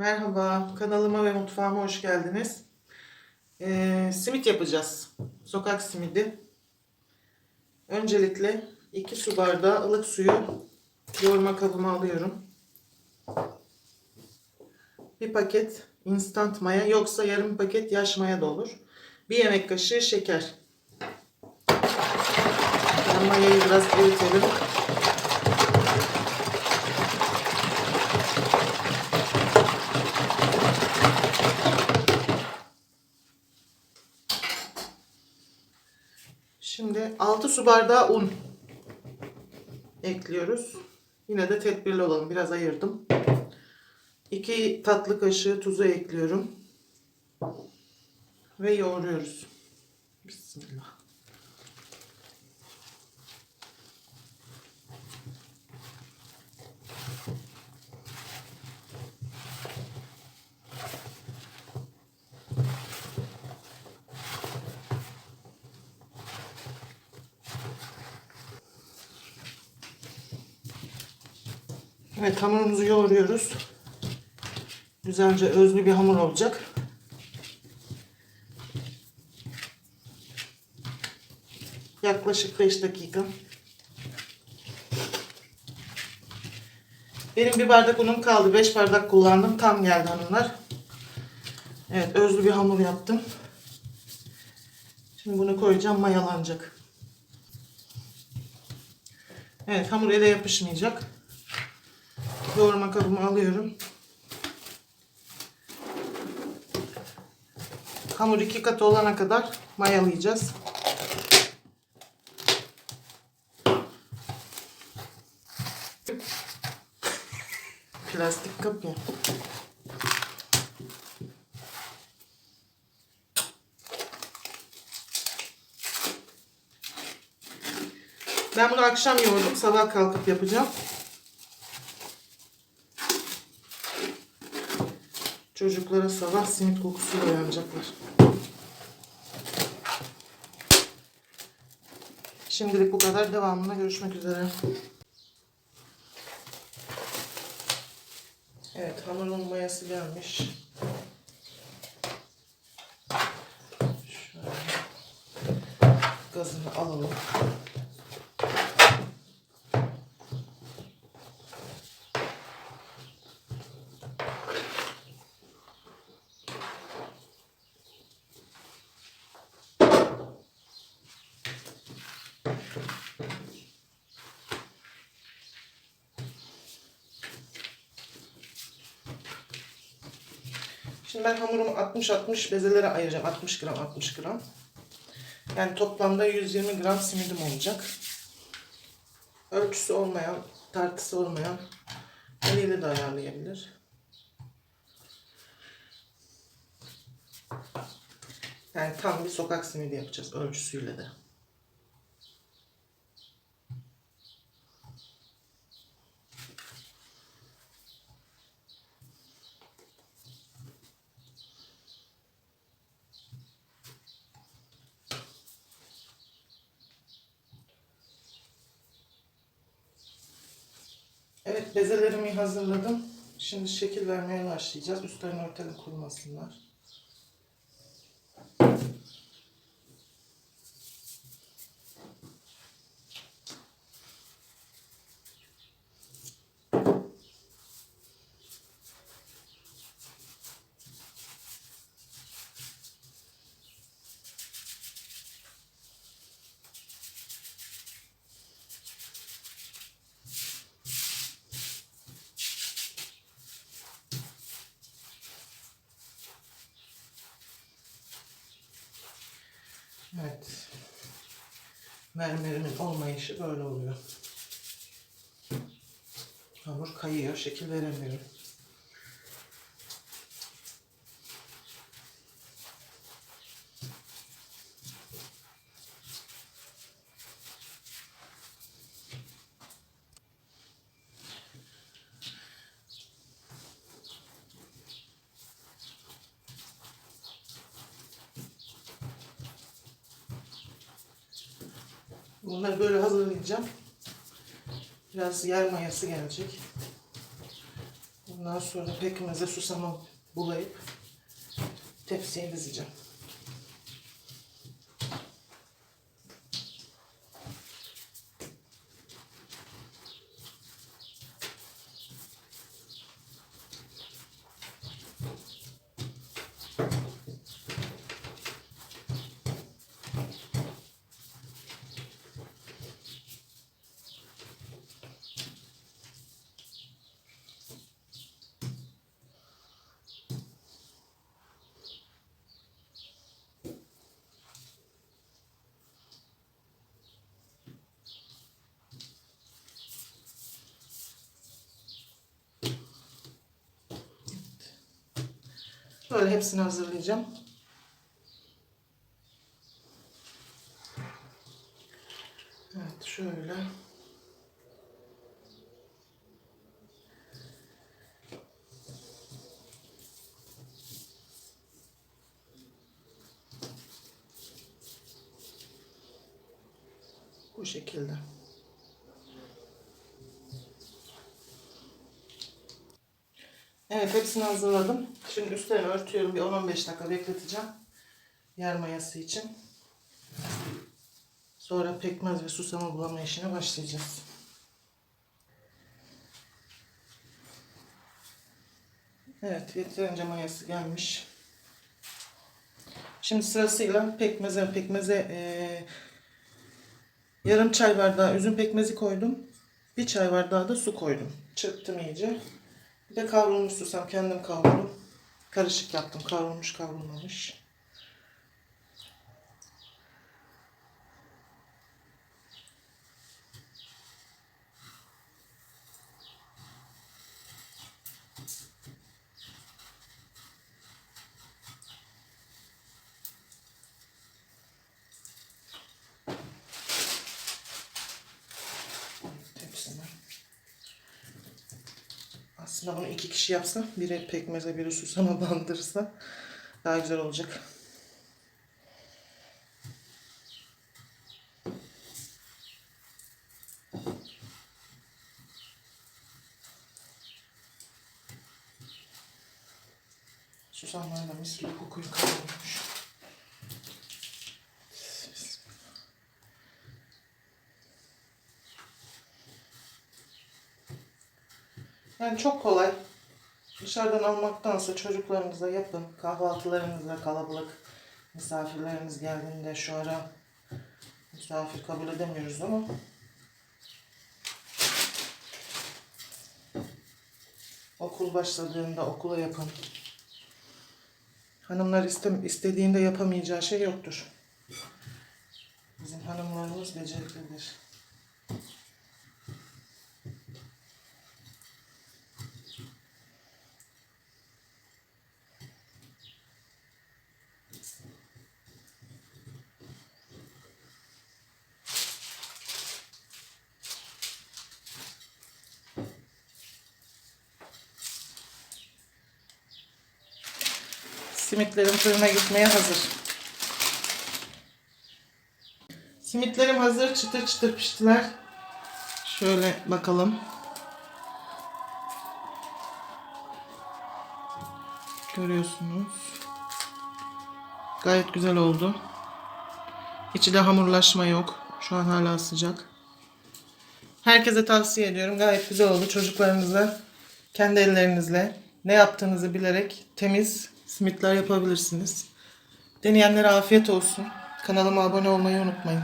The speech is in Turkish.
Merhaba, kanalıma ve mutfağıma hoş geldiniz. Ee, simit yapacağız. Sokak simidi. Öncelikle 2 su bardağı ılık suyu yoğurma kabıma alıyorum. Bir paket instant maya yoksa yarım paket yaş maya da olur. Bir yemek kaşığı şeker. Ben mayayı biraz eritelim. Şimdi 6 su bardağı un ekliyoruz. Yine de tedbirli olalım. Biraz ayırdım. 2 tatlı kaşığı tuzu ekliyorum. Ve yoğuruyoruz. Bismillah. Evet hamurumuzu yoğuruyoruz. Güzelce özlü bir hamur olacak. Yaklaşık 5 dakika. Benim bir bardak unum kaldı. 5 bardak kullandım. Tam geldi hanımlar. Evet özlü bir hamur yaptım. Şimdi bunu koyacağım mayalanacak. Evet hamur ele yapışmayacak. Yoğurma kabımı alıyorum. Hamur iki kat olana kadar mayalayacağız. Plastik kap ya. Ben bunu akşam yoğurdum. Sabah kalkıp yapacağım. Çocuklara sabah simit kokusuyla uyanacaklar. Şimdilik bu kadar. Devamında görüşmek üzere. Evet hamurun mayası gelmiş. Şöyle gazını alalım. Şimdi ben hamurumu 60-60 bezelere ayıracağım. 60 gram 60 gram. Yani toplamda 120 gram simidim olacak. Ölçüsü olmayan, tartısı olmayan eliyle de ayarlayabilir. Yani tam bir sokak simidi yapacağız ölçüsüyle de. Evet bezelerimi hazırladım. Şimdi şekil vermeye başlayacağız. Üstlerini örtelim kurumasınlar. Evet. Mermerimin olmayışı böyle oluyor. Hamur kayıyor, şekil veremiyorum. Bunları böyle hazırlayacağım. Biraz yer mayası gelecek. Ondan sonra pekmeze susamı bulayıp tepsiye dizeceğim. Böyle hepsini hazırlayacağım. Evet şöyle. Bu şekilde. Evet hepsini hazırladım. Şimdi üstlerini örtüyorum. Bir 10-15 dakika bekleteceğim. Yer mayası için. Sonra pekmez ve susama bulama işine başlayacağız. Evet yeterince mayası gelmiş. Şimdi sırasıyla pekmeze pekmeze eee, yarım çay bardağı üzüm pekmezi koydum. Bir çay bardağı da su koydum. Çırptım iyice. Bir de kavrulmuş susam kendim kavurdum. Karışık yaptım. Kavrulmuş kavrulmamış. Aslında bunu iki kişi yapsa, biri pekmeze, biri susama bandırsa daha güzel olacak. Susamlar da mis gibi kavurmuş. Yani çok kolay. Dışarıdan almaktansa çocuklarınıza yapın. Kahvaltılarınızda kalabalık misafirleriniz geldiğinde şu ara misafir kabul edemiyoruz ama okul başladığında okula yapın. Hanımlar istem istediğinde yapamayacağı şey yoktur. Bizim hanımlarımız beceriklidir. Simitlerim fırına gitmeye hazır. Simitlerim hazır. Çıtır çıtır piştiler. Şöyle bakalım. Görüyorsunuz. Gayet güzel oldu. İçi de hamurlaşma yok. Şu an hala sıcak. Herkese tavsiye ediyorum. Gayet güzel oldu. Çocuklarınızla kendi ellerinizle ne yaptığınızı bilerek temiz simitler yapabilirsiniz. Deneyenlere afiyet olsun. Kanalıma abone olmayı unutmayın.